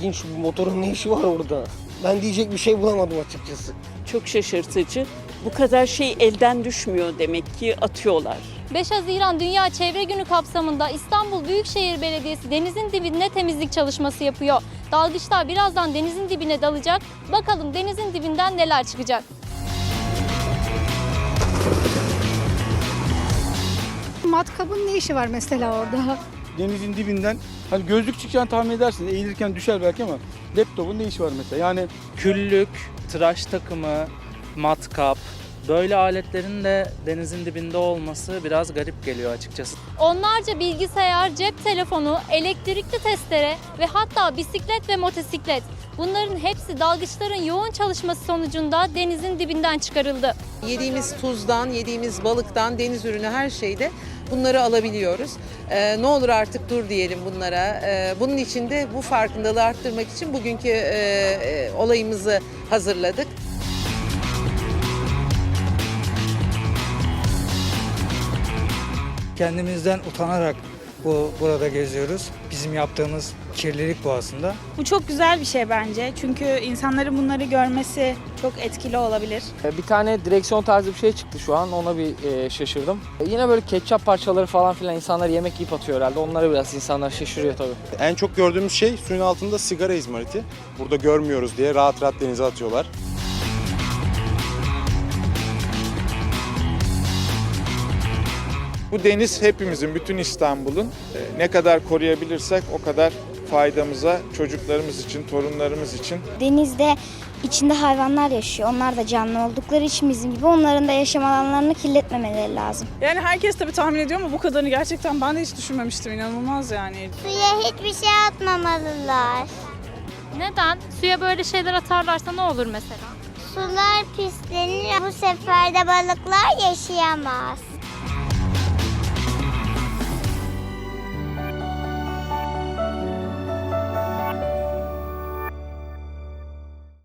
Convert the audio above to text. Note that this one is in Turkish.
ilginç bu motorun ne işi var orada? Ben diyecek bir şey bulamadım açıkçası. Çok şaşırtıcı. Bu kadar şey elden düşmüyor demek ki atıyorlar. 5 Haziran Dünya Çevre Günü kapsamında İstanbul Büyükşehir Belediyesi denizin dibinde temizlik çalışması yapıyor. Dalgıçlar birazdan denizin dibine dalacak. Bakalım denizin dibinden neler çıkacak. Matkabın ne işi var mesela orada? Denizin dibinden hani gözlük çıkacağını tahmin edersiniz. Eğilirken düşer belki ama laptopun ne işi var mesela? Yani küllük, tıraş takımı, matkap böyle aletlerin de denizin dibinde olması biraz garip geliyor açıkçası. Onlarca bilgisayar, cep telefonu, elektrikli testere ve hatta bisiklet ve motosiklet. Bunların hepsi dalgıçların yoğun çalışması sonucunda denizin dibinden çıkarıldı. Yediğimiz tuzdan, yediğimiz balıktan, deniz ürünü her şeyde bunları alabiliyoruz. Ee, ne olur artık dur diyelim bunlara. Ee, bunun için de bu farkındalığı arttırmak için bugünkü e, e, olayımızı hazırladık. Kendimizden utanarak bu burada geziyoruz. Bizim yaptığımız kirlilik bu aslında. Bu çok güzel bir şey bence. Çünkü insanların bunları görmesi çok etkili olabilir. E, Bir tane direksiyon tarzı bir şey çıktı şu an ona bir e, şaşırdım. E, Yine böyle ketçap parçaları falan filan insanlar yemek yiyip atıyor herhalde. Onlara biraz insanlar şaşırıyor tabii. En çok gördüğümüz şey suyun altında sigara izmariti. Burada görmüyoruz diye rahat rahat denize atıyorlar. Bu deniz hepimizin, bütün İstanbul'un E, ne kadar koruyabilirsek o kadar faydamıza çocuklarımız için, torunlarımız için Denizde içinde hayvanlar yaşıyor. Onlar da canlı oldukları için bizim gibi onların da yaşam alanlarını kirletmemeleri lazım. Yani herkes tabii tahmin ediyor ama bu kadarını gerçekten ben de hiç düşünmemiştim. İnanılmaz yani. Suya hiçbir şey atmamalılar. Neden? Suya böyle şeyler atarlarsa ne olur mesela? Sular pislenir. Bu sefer de balıklar yaşayamaz.